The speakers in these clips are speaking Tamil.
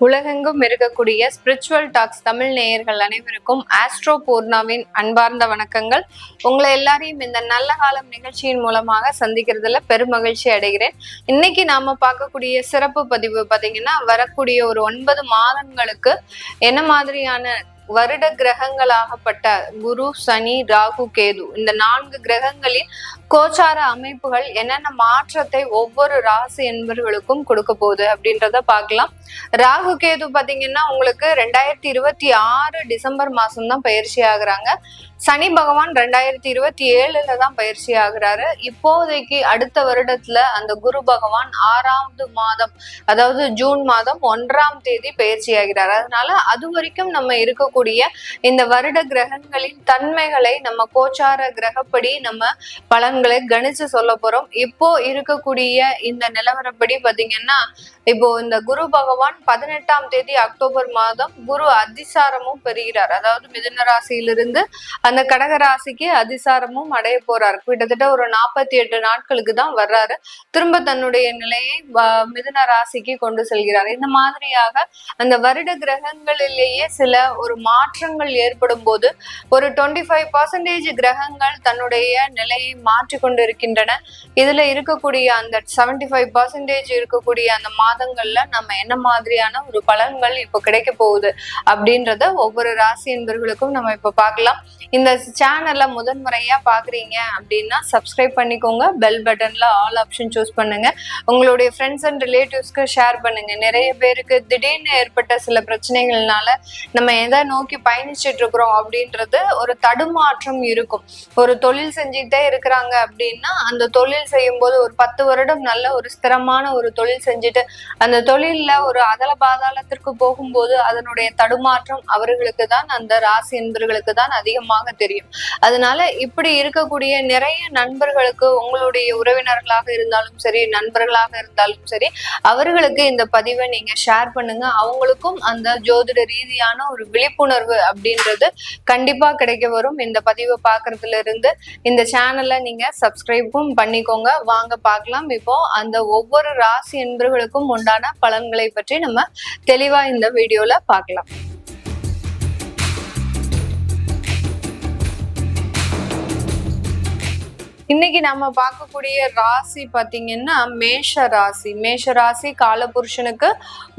உலகெங்கும் இருக்கக்கூடிய ஸ்பிரிச்சுவல் டாக்ஸ் தமிழ் நேயர்கள் அனைவருக்கும் ஆஸ்ட்ரோ பூர்ணாவின் அன்பார்ந்த வணக்கங்கள். உங்களை எல்லாரையும் இந்த நல்ல காலம் நிகழ்ச்சியின் மூலமாக சந்திக்கிறதுல பெருமகிழ்ச்சி அடைகிறேன். இன்னைக்கு நாம பார்க்கக்கூடிய சிறப்பு பதிவு பாத்தீங்கன்னா வரக்கூடிய ஒரு ஒன்பது மாதங்களுக்கு என்ன மாதிரியான வருட கிரகங்களாகப்பட்ட குரு சனி ராகு கேது இந்த நான்கு கிரகங்களின் கோச்சார அமைப்புகள் என்னென்ன மாற்றத்தை ஒவ்வொரு ராசி என்பவர்களுக்கும் கொடுக்க போகுது அப்படின்றத பார்க்கலாம். ராகு கேது பாத்தீங்கன்னா உங்களுக்கு ரெண்டாயிரத்தி இருபத்தி ஆறு டிசம்பர் மாசம் தான் பயிற்சி ஆகுறாங்க. சனி பகவான் ரெண்டாயிரத்தி இருபத்தி ஏழுல தான் பயிற்சி ஆகுறாரு. இப்போதைக்கு அடுத்த வருடத்துல அந்த குரு பகவான் ஆறாவது மாதம் அதாவது ஜூன் மாதம் ஒன்றாம் தேதி பயிற்சி ஆகிறார். அதனால அது வரைக்கும் நம்ம இருக்கக்கூடிய இந்த வருட கிரகங்களின் தன்மைகளை நம்ம கோச்சார கிரகப்படி நம்ம பலன்களை கணிச்சு சொல்ல போறோம். இப்போ இருக்கக்கூடிய இந்த நிலவரப்படி பாத்தீங்கன்னா இப்போ இந்த குரு பகவான் பதினெட்டாம் தேதி அக்டோபர் மாதம் குரு அதிசாரமும் பெறுகிறார். அதாவது மிதுன ராசியிலிருந்து அந்த கடக ராசிக்கு அதிசாரமும் அடைய போறாரு. கிட்டத்தட்ட ஒரு நாற்பத்தி எட்டு நாட்களுக்கு தான் வர்றாரு. திரும்ப தன்னுடைய நிலையை வ- மிதுன ராசிக்கு கொண்டு செல்கிறார். இந்த மாதிரியாக அந்த வருட கிரகங்களிலேயே சில ஒரு மாற்றங்கள் ஏற்படும் போது ஒரு டுவெண்ட்டி ஃபைவ் பர்சன்டேஜ் கிரகங்கள் தன்னுடைய நிலையை மாற்றி கொண்டு இருக்கின்றன இதுல இருக்கக்கூடிய அந்த செவன்டி ஃபைவ் பர்சன்டேஜ் இருக்கக்கூடிய அந்த மாதங்கள்ல நம்ம என்ன மாதிரியான ஒரு பலன்கள் இப்போ கிடைக்க போகுது அப்படின்றத ஒவ்வொரு ராசி என்பர்களுக்கும் நம்ம இப்ப பார்க்கலாம். இந்த சேனல்ல முதன்முறையா பாக்குறீங்க அப்படின்னா சப்ஸ்கிரைப் பண்ணிக்கோங்க. பெல் பட்டன்ல ஆல் ஆப்ஷன் சூஸ் பண்ணுங்க. உங்களுடைய ஃப்ரெண்ட்ஸ் அண்ட் ரிலேட்டிவ்ஸ்க்கு ஷேர் பண்ணுங்க. நிறைய பேருக்கு திடீர்னு ஏற்பட்ட சில பிரச்சனைகள்னால நம்ம எதை நோக்கி பயணிச்சுட்டு இருக்கிறோம் அப்படின்றது ஒரு தடுமாற்றம் இருக்கும். ஒரு தொழில் செஞ்சுக்கிட்டே இருக்கிறாங்க அப்படின்னா அந்த தொழில் செய்யும் போது ஒரு பத்து வருடம் நல்ல ஒரு ஸ்திரமான ஒரு தொழில் செஞ்சுட்டு அந்த தொழில்ல ஒரு அதல பாதாளத்திற்கு போகும்போது அதனுடைய தடுமாற்றம் அவர்களுக்கு தான் அந்த ராசி என்பர்களுக்கு தான் அதிகமாக தெரியும். அதனால இப்படி இருக்கக்கூடிய நிறைய நண்பர்களுக்கு உங்களுடைய உறவினர்களாக இருந்தாலும் சரி நண்பர்களாக இருந்தாலும் சரி அவர்களுக்கு இந்த பதிவை நீங்க ஷேர் பண்ணுங்க. அவங்களுக்கும் அந்த ஜோதிட ரீதியான ஒரு விழிப்புணர்வு அப்படின்றது கண்டிப்பா கிடைக்க வரும். இந்த பதிவை பாக்குறதுல இருந்து இந்த சேனலை நீங்க சப்ஸ்கிரைபும் பண்ணிக்கோங்க. வாங்க பார்க்கலாம். இப்போ அந்த ஒவ்வொரு ராசி என்பர்களுக்கும் உண்டான பலன்களை பற்றி நம்ம தெளிவா இந்த வீடியோல பார்க்கலாம். இன்னைக்கு நம்ம பார்க்கக்கூடிய ராசி பாத்தீங்கன்னா மேஷ ராசி. மேஷ ராசி காலபுருஷனுக்கு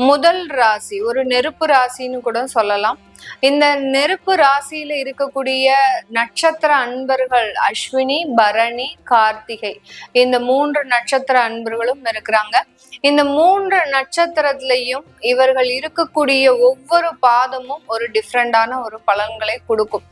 முதல் ராசி. ஒரு நெருப்பு ராசின்னு கூட சொல்லலாம். இந்த நெருப்பு ராசியில இருக்கக்கூடிய நட்சத்திர அன்பர்கள் அஸ்வினி பரணி கார்த்திகை. இந்த மூன்று நட்சத்திர அன்பர்களும் இருக்கிறாங்க. இந்த மூன்று நட்சத்திரத்திலையும் இவர்கள் இருக்கக்கூடிய ஒவ்வொரு பாதமும் ஒரு டிஃப்ரெண்டான ஒரு பலன்களை கொடுக்கும்.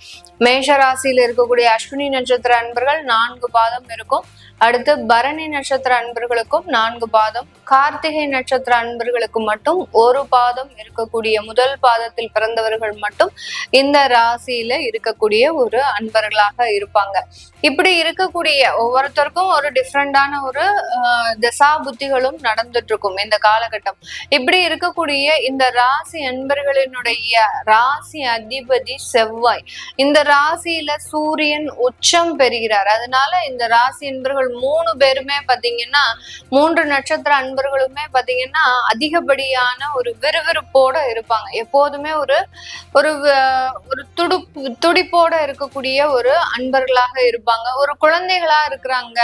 மேஷ ராசியில இருக்கக்கூடிய அஸ்வினி நட்சத்திர அன்பர்கள் நான்கு பாதம் இருக்கும். அடுத்து பரணி நட்சத்திர அன்பர்களுக்கும் நான்கு பாதம். கார்த்திகை நட்சத்திர அன்பர்களுக்கு மட்டும் ஒரு பாதம் இருக்கக்கூடிய முதல் பாதத்தில் பிறந்தவர்கள் மட்டும் இந்த ராசியில இருக்கக்கூடிய ஒரு அன்பர்களாக இருப்பாங்க. இப்படி இருக்கக்கூடிய ஒவ்வொருத்தருக்கும் ஒரு டிஃப்ரெண்டான ஒரு தசா புத்திகளும் நடந்துட்டு இருக்கும் இந்த காலகட்டம். இப்படி இருக்கக்கூடிய இந்த ராசி அன்பர்களினுடைய ராசி அதிபதி செவ்வாய் இந்த ராசியில சூரியன் உச்சம் பெறுகிறார். அதனால இந்த ராசி அன்பர்கள் மூணு பேருமே பாத்தீங்கன்னா மூன்று நட்சத்திர அன்பர்களுமே பாத்தீங்கன்னா அதிகப்படியான ஒரு விறுவிறுப்போட இருப்பாங்க. எப்போதுமே ஒரு ஒரு ஒரு துடுப்பு துடிப்போட இருக்கக்கூடிய ஒரு அன்பர்களாக இருப்பாங்க. ஒரு குழந்தைகளா இருக்கிறாங்க.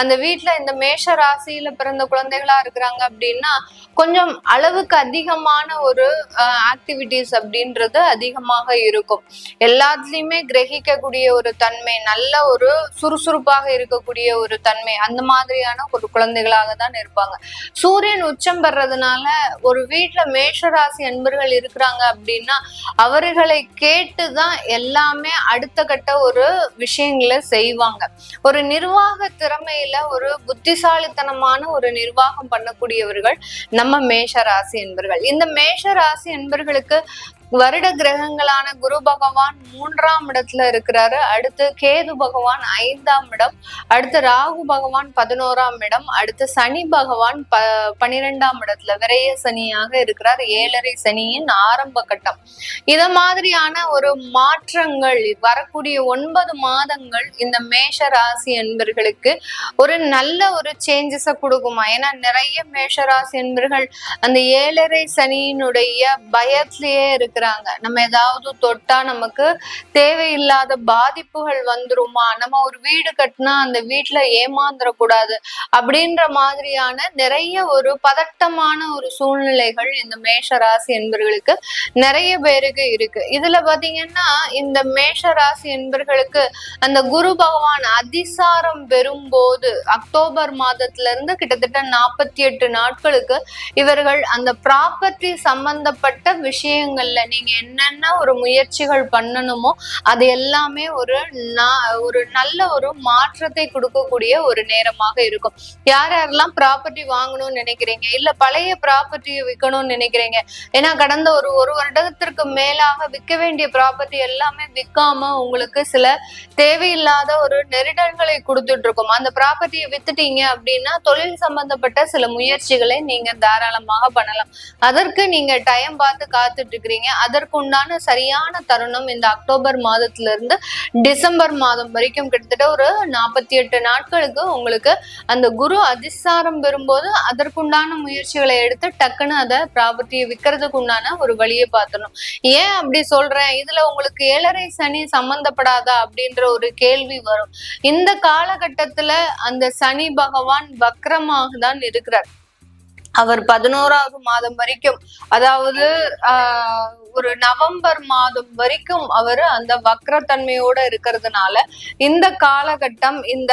அந்த வீட்டுல இந்த மேஷ ராசியில பிறந்த குழந்தைகளா இருக்கிறாங்க அப்படின்னா கொஞ்சம் அளவுக்கு அதிகமான ஒரு ஆக்டிவிட்டிஸ் அப்படின்றது அதிகமாக இருக்கும். எல்லாத்துலயுமே கிரகிக்கக்கூடிய ஒரு தன்மை நல்ல ஒரு சுறுசுறுப்பாக இருக்கக்கூடிய ஒரு தன்மை அந்த மாதிரியான ஒரு குழந்தைகளாக தான் இருப்பாங்க. சூரியன் உச்சம் பெறதுனால ஒரு வீட்டுல மேஷராசி அன்பர்கள் இருக்கிறாங்க அப்படின்னா அவர்களை கேட்டுதான் எல்லாமே அடுத்த கட்ட ஒரு விஷயங்களை செய்வாங்க. ஒரு நிர்வாக திறமையில ஒரு புத்திசாலித்தனமான ஒரு நிர்வாகம் பண்ணக்கூடியவர்கள் நம்ம மேஷ ராசி என்பர்கள். இந்த மேஷ ராசி என்பர்களுக்கு வருட கிரகங்களான குரு பகவான் மூன்றாம் இடத்துல இருக்கிறாரு. அடுத்து கேது பகவான் ஐந்தாம் இடம். அடுத்து ராகு பகவான் பதினோராம் இடம். அடுத்து சனி பகவான் ப பனிரெண்டாம் இடத்துல விரைய சனியாக இருக்கிறார். ஏழரை சனியின் ஆரம்ப கட்டம். இத மாதிரியான ஒரு மாற்றங்கள் வரக்கூடிய ஒன்பது மாதங்கள் இந்த மேஷ ராசி என்பர்களுக்கு ஒரு நல்ல ஒரு சேஞ்சஸை கொடுக்குமா? ஏன்னா நிறைய மேஷ ராசி என்பர்கள் அந்த ஏழரை சனியினுடைய பயத்திலேயே இருக்கிறாங்க நம்ம ஏதாவது தொட்டா நமக்கு தேவையில்லாத பாதிப்புகள் வந்துருமா? நம்ம ஒரு வீடு கட்டினா அந்த வீட்டுல ஏமாந்துடக்கூடாது அப்படின்ற மாதிரியான நிறைய ஒரு பதட்டமான ஒரு சூழ்நிலைகள் இந்த மேஷ ராசி என்பர்களுக்கு நிறைய பேருக்கு இருக்கு. இதுல பாத்தீங்கன்னா இந்த மேஷ ராசி என்பர்களுக்கு அந்த குரு பகவான் அதிசாரம் பெறும்போது அக்டோபர் மாதத்துல இருந்து கிட்டத்தட்ட நாற்பத்தி எட்டு நாட்களுக்கு இவர்கள் அந்த ப்ராப்பர்ட்டி சம்பந்தப்பட்ட விஷயங்கள்ல நீங்க என்னென்ன ஒரு முயற்சிகள் பண்ணணுமோ அது எல்லாமே ஒரு ஒரு நல்ல ஒரு மாற்றத்தை கொடுக்கக்கூடிய ஒரு நேரமாக இருக்கும். யார் யாரெல்லாம் ப்ராப்பர்ட்டி வாங்கணும்னு நினைக்கிறீங்க? இல்ல பழைய ப்ராப்பர்ட்டியை விற்கணும்னு நினைக்கிறீங்க? ஏன்னா கடந்த ஒரு ஒரு வருடத்திற்கு மேலாக விற்க வேண்டிய ப்ராப்பர்ட்டி எல்லாமே விற்காம உங்களுக்கு சில தேவையில்லாத ஒரு நெருடல்களை கொடுத்துட்டு இருக்கும் அந்த ப்ராப்பர்ட்டியை வித்துட்டீங்க அப்படின்னா தொழில் சம்பந்தப்பட்ட சில முயற்சிகளை நீங்க தாராளமாக பண்ணலாம். அதற்கு நீங்க டைம் பார்த்து காத்துட்டு இருக்கிறீங்க அதற்குண்டான சரியான தருணம் இந்த அக்டோபர் மாதத்துல இருந்து டிசம்பர் மாதம் வரைக்கும் கிட்டத்தட்ட ஒரு நாற்பத்தி எட்டு நாட்களுக்கு உங்களுக்கு அந்த குரு அதிசாரம் பெறும்போது அதற்குண்டான முயற்சிகளை எடுத்து டக்குன்னு அதை ப்ராப்பர்ட்டியை விற்கிறதுக்கு உண்டான ஒரு வழியை பார்த்தணும் ஏன் அப்படி சொல்றேன்? இதுல உங்களுக்கு ஏழரை சனி சம்பந்தப்படாதா அப்படின்ற ஒரு கேள்வி வரும். இந்த காலகட்டத்துல அந்த சனி பகவான் வக்ரமாக தான் இருக்கிறார். அவர் பதினோராவது மாதம் வரைக்கும் அதாவது ஆஹ் ஒரு நவம்பர் மாதம் வரைக்கும் அவர் அந்த வக்ரத்தன்மையோட இருக்கிறதுனால இந்த காலகட்டம் இந்த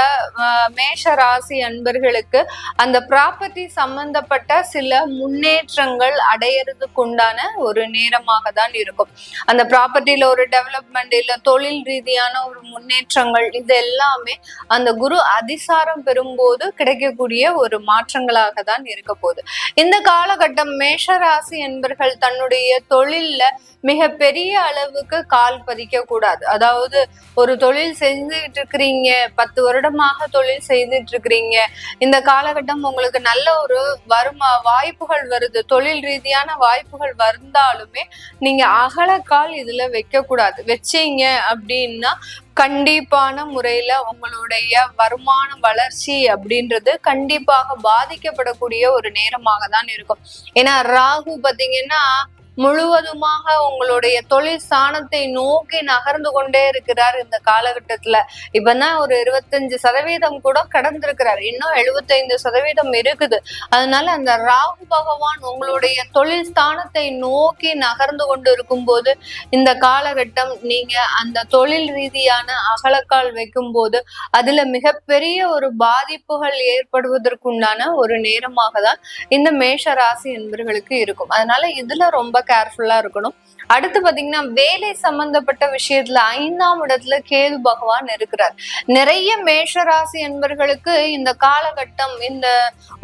மேஷ ராசி அன்பர்களுக்கு அந்த ப்ராப்பர்ட்டி சம்பந்தப்பட்ட சில முன்னேற்றங்கள் அடையறதுக்கு உண்டான ஒரு நேரமாக தான் இருக்கும். அந்த ப்ராப்பர்ட்டியில ஒரு டெவலப்மெண்ட் இல்ல தொழில் ரீதியான ஒரு முன்னேற்றங்கள் இது எல்லாமே அந்த குரு அதிசாரம் பெறும்போது கிடைக்கக்கூடிய ஒரு மாற்றங்களாக தான் இருக்க போகுது இந்த காலகட்டம் மேஷராசி என்பர்கள் தன்னுடைய தொழில்ல மிக பெரிய அளவுக்கு கால் பதிக்க கூடாது. அதாவது ஒரு தொழில் செஞ்சுட்டு இருக்கிறீங்க பத்து வருடமாக தொழில் செய்துட்டு இருக்கிறீங்க இந்த காலகட்டம் உங்களுக்கு நல்ல ஒரு வருமா வாய்ப்புகள் வருது. தொழில் ரீதியான வாய்ப்புகள் வந்தாலுமே நீங்க அகலக்கால் இதுல வைக்க கூடாது வச்சீங்க அப்படின்னா கண்டிப்பான முறையில உங்களுடைய வருமான வளர்ச்சி அப்படின்றது கண்டிப்பாக பாதிக்கப்படக்கூடிய ஒரு நேரமாக தான் இருக்கும். ஏன்னா ராகு பாத்தீங்கன்னா முழுவதுமாக உங்களுடைய தொழில் ஸ்தானத்தை நோக்கி நகர்ந்து கொண்டே இருக்கிறார் இந்த காலகட்டத்துல. இப்பதான் ஒரு இருபத்தஞ்சு சதவீதம் கூட கடந்திருக்கிறார். இன்னும் எழுபத்தைந்து சதவீதம் இருக்குது. அதனால அந்த ராகு பகவான் உங்களுடைய தொழில் ஸ்தானத்தை நோக்கி நகர்ந்து கொண்டு இருக்கும் போது இந்த காலகட்டம் நீங்க அந்த தொழில் ரீதியான அகலக்கால் வைக்கும் போது அதுல மிகப்பெரிய ஒரு பாதிப்புகள் ஏற்படுவதற்குண்டான ஒரு நேரமாக தான் இந்த மேஷ ராசி என்பவர்களுக்கு இருக்கும். அதனால இதுல ரொம்ப கேர்ஃபுல்லா இருக்கணும். அடுத்து பாத்தீங்கன்னா வேலை சம்பந்தப்பட்ட விஷயத்துல ஐந்தாம் இடத்துல கேது பகவான் இருக்கிறார். நிறைய மேஷராசி என்பர்களுக்கு இந்த காலகட்டம் இந்த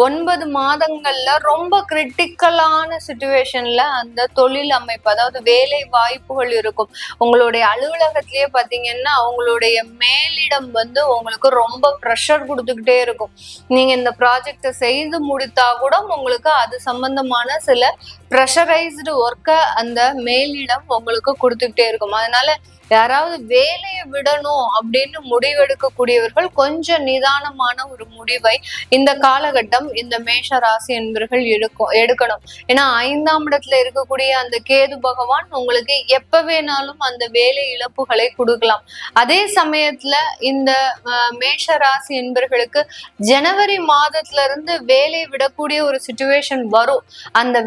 ஒன்பது மாதங்கள்ல ரொம்ப கிரிட்டிக்கலான சுச்சுவேஷன்ல அந்த தொழில் அமைப்பு அதாவது வேலை வாய்ப்புகள் இருக்கும். உங்களுடைய அலுவலகத்திலேயே பாத்தீங்கன்னா அவங்களுடைய மேலிடம் வந்து உங்களுக்கு ரொம்ப ப்ரெஷர் கொடுத்துக்கிட்டே இருக்கும். நீங்க இந்த ப்ராஜெக்டை செய்து முடித்தா கூட உங்களுக்கு அது சம்பந்தமான சில ப்ரெஷரைஸ்டு ஒர்க்கை அந்த மேலிடம் உங்களுக்கு கொடுத்துக்கிட்டே இருக்கும். அதனால யாராவது வேலையை விடணும் அப்படின்னு முடிவெடுக்கக்கூடியவர்கள் கொஞ்சம் நிதானமான ஒரு முடிவை இந்த காலகட்டம் இந்த மேஷ ராசி என்பவர்கள் எடுக்கும் எடுக்கணும். ஏன்னா ஐந்தாம் இடத்துல இருக்கக்கூடிய அந்த கேது பகவான் உங்களுக்கு எப்ப வேணாலும் அந்த வேலை இழப்புகளை கொடுக்கலாம். அதே சமயத்துல இந்த மேஷ ராசி என்பர்களுக்கு ஜனவரி மாதத்துல இருந்து வேலையை விடக்கூடிய ஒரு சுச்சுவேஷன் வரும். அந்த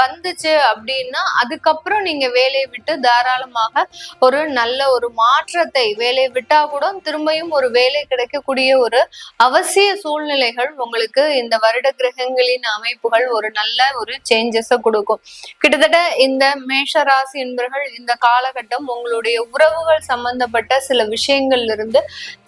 வந்துச்சு அப்படின்னா அதுக்கப்புறம் நீங்க வேலையை விட்டு தாராளமாக ஒரு நல்ல ஒரு மாற்றத்தை வேலையை விட்டா கூட திரும்பியும் ஒரு வேலை கிடைக்கக்கூடிய ஒரு அவசிய சூழ்நிலைகள் உங்களுக்கு இந்த வருட கிரகங்களின் அமைப்புகள் ஒரு நல்ல ஒரு சேஞ்சஸ கொடுக்கும். கிட்டத்தட்ட இந்த மேஷ ராசி என்பவர்கள் இந்த காலகட்டம் உங்களுடைய உறவுகள் சம்பந்தப்பட்ட சில விஷயங்கள்ல இருந்து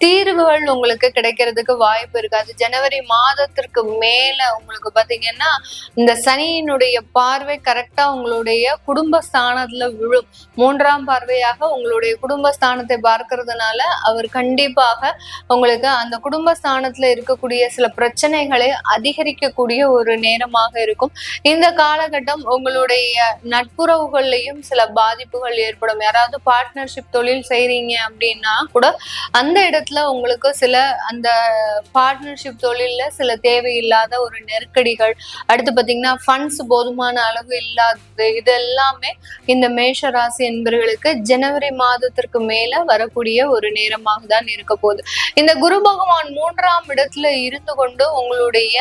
தீர்வுகள் உங்களுக்கு கிடைக்கிறதுக்கு வாய்ப்பு இருக்காது ஜனவரி மாதத்திற்கு மேல உங்களுக்கு பாத்தீங்கன்னா இந்த சனியினுடைய பார்வை கரெக்டா உங்களுடைய குடும்ப ஸ்தானத்துல விழும். மூன்றாம் பார்வையாக உங்களுடைய குடும்பஸ்தானத்தை பார்க்கறதுனால அவர் கண்டிப்பாக உங்களுக்கு அந்த குடும்பஸ்தானத்துல இருக்கக்கூடிய சில பிரச்சனைகளை அதிகரிக்கக்கூடிய ஒரு நேரமாக இருக்கும். இந்த காலகட்டம் உங்களுடைய நட்புறவுகள்லையும் சில பாதிப்புகள் ஏற்படும். யாராவது பார்ட்னர்ஷிப் தொழில் செய்றீங்க அப்படின்னா கூட அந்த இடத்துல உங்களுக்கு சில அந்த பார்ட்னர்ஷிப் தொழில்ல சில தேவையில்லாத ஒரு நெருக்கடிகள் அடுத்து பாத்தீங்கன்னா ஃபண்ட்ஸ் போதுமான அளவு இல்லாதது இது எல்லாமே இந்த மேஷ ராசி என்பவர்களுக்கு ஜனவரி மாதத்திற்கு மேல வரக்கூடிய ஒரு நேரமாக தான் இருக்க போகுது. இந்த குரு பகவான் மூன்றாம் இடத்துல இருந்து கொண்டு உங்களுடைய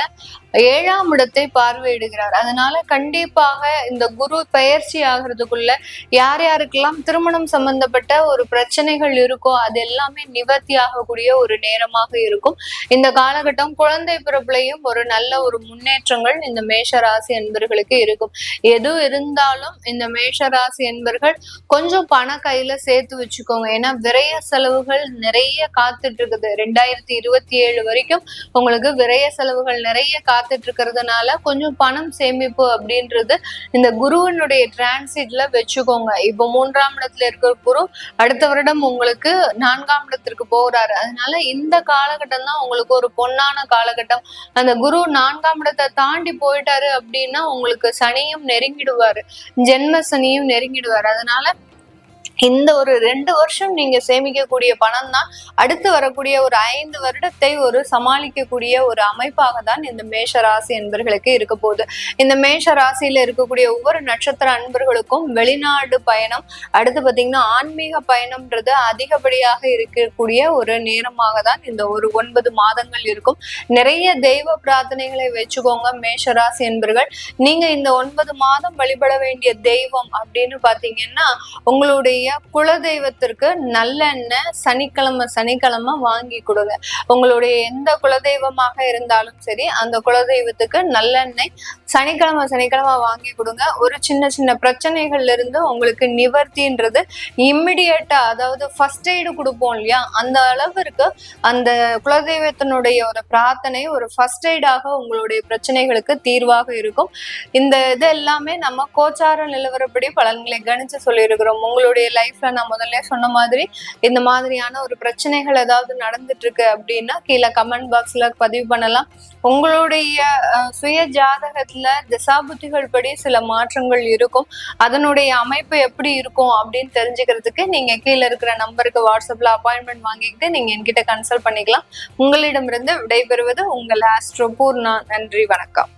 ஏழாம் இடத்தை பார்வையிடுகிறார். அதனால கண்டிப்பாக இந்த குரு பயிற்சி ஆகிறதுக்குள்ள யார் யாருக்கெல்லாம் திருமணம் சம்பந்தப்பட்ட ஒரு பிரச்சனைகள் இருக்கோ அது எல்லாமே நிவர்த்தி ஆகக்கூடிய ஒரு நேரமாக இருக்கும். இந்த காலகட்டம் குழந்தை பிறப்புலையும் ஒரு நல்ல ஒரு முன்னேற்றங்கள் இந்த மேஷராசி என்பர்களுக்கு இருக்கும். எது இருந்தாலும் இந்த மேஷராசி என்பர்கள் கொஞ்சம் பண கையில சேர்த்து வச்சுக்கோங்க. ஏன்னா விரய செலவுகள் நிறைய காத்துட்டு இருக்குது ரெண்டாயிரத்தி இருபத்தி ஏழு வரைக்கும் உங்களுக்கு விரய செலவுகள் நிறைய காத்துட்டு இருக்கிறதுனால கொஞ்சம் பணம் சேமிப்பு அப்படின்றது இந்த குருவனுடைய டிரான்சிட்ல வச்சுக்கோங்க. இப்போ மூன்றாம் இடத்துல இருக்கிற குரு அடுத்த வருடம் உங்களுக்கு நான்காம் இடத்திற்கு போகிறாரு அதனால இந்த காலகட்டம் தான் உங்களுக்கு ஒரு பொன்னான காலகட்டம். அந்த குரு நான்காம் இடத்தை தாண்டி போயிட்டாரு அப்படின்னா உங்களுக்கு சனியும் நெருங்கிடுவாரு. ஜென்ம சனியும் நெருங்கிடுவார். அதனால இந்த ஒரு ரெண்டு வருஷம் நீங்க சேமிக்கக்கூடிய பணம் தான் அடுத்து வரக்கூடிய ஒரு ஐந்து வருடத்தை ஒரு சமாளிக்கக்கூடிய ஒரு அமைப்பாக தான் இந்த மேஷ ராசி என்பர்களுக்கு இருக்க போகுது. இந்த மேஷ ராசியில இருக்கக்கூடிய ஒவ்வொரு நட்சத்திர அன்பர்களுக்கும் வெளிநாடு பயணம் அடுத்து பாத்தீங்கன்னா ஆன்மீக பயணம்ன்றது அதிகப்படியாக இருக்கக்கூடிய ஒரு நேரமாக தான் இந்த ஒரு ஒன்பது மாதங்கள் இருக்கும். நிறைய தெய்வ பிரார்த்தனைகளை வச்சுக்கோங்க மேஷ ராசி என்பர்கள் நீங்க இந்த ஒன்பது மாதம் வழிபட வேண்டிய தெய்வம் அப்படின்னு பாத்தீங்கன்னா உங்களுடைய குலதெய்வத்திற்கு நல்லெண்ணெய் சனிக்கிழமை சனிக்கிழமை வாங்கி கொடுங்க. உங்களுடைய எந்த குலதெய்வமாக இருந்தாலும் சரி அந்த குலதெய்வத்துக்கு நல்லெண்ணெய் சனிக்கிழமை சனிக்கிழமை வாங்கி கொடுங்க. ஒரு சின்ன சின்ன பிரச்சனைகள்ல இருந்து உங்களுக்கு நிவர்த்தின்றது இம்மிடியட்டா அதாவது ஃபர்ஸ்ட் எய்டு கொடுப்போம் இல்லையா? அந்த அளவிற்கு அந்த குலதெய்வத்தினுடைய ஒரு பிரார்த்தனை ஒரு ஃபர்ஸ்ட் எய்டாக உங்களுடைய பிரச்சனைகளுக்கு தீர்வாக இருக்கும். இந்த இது எல்லாமே நம்ம கோச்சார நிலவரப்படி பலன்களை கணிச்சு சொல்லியிருக்கிறோம். உங்களுடைய லைஃப்ல நான் முதல்ல சொன்ன மாதிரி இந்த மாதிரியான ஒரு பிரச்சனைகள் ஏதாவது நடந்துட்டு இருக்கு அப்படின்னா கீழே கமெண்ட் பாக்ஸ்ல பதிவு பண்ணலாம். உங்களுடைய சுய ஜாதகத்துல திசாபுத்திகள் படி சில மாற்றங்கள் இருக்கும். அதனுடைய அமைப்பு எப்படி இருக்கும் அப்படின்னு தெரிஞ்சுக்கிறதுக்கு நீங்க கீழே இருக்கிற நம்பருக்கு வாட்ஸ்அப்ல அப்பாயின்மெண்ட் வாங்கிக்கிட்டு நீங்க என்கிட்ட கன்சல்ட் பண்ணிக்கலாம். உங்களிடமிருந்து விடைபெறுவது உங்கள் ஆஸ்ட்ரோ பூர்ணா. நன்றி வணக்கம்.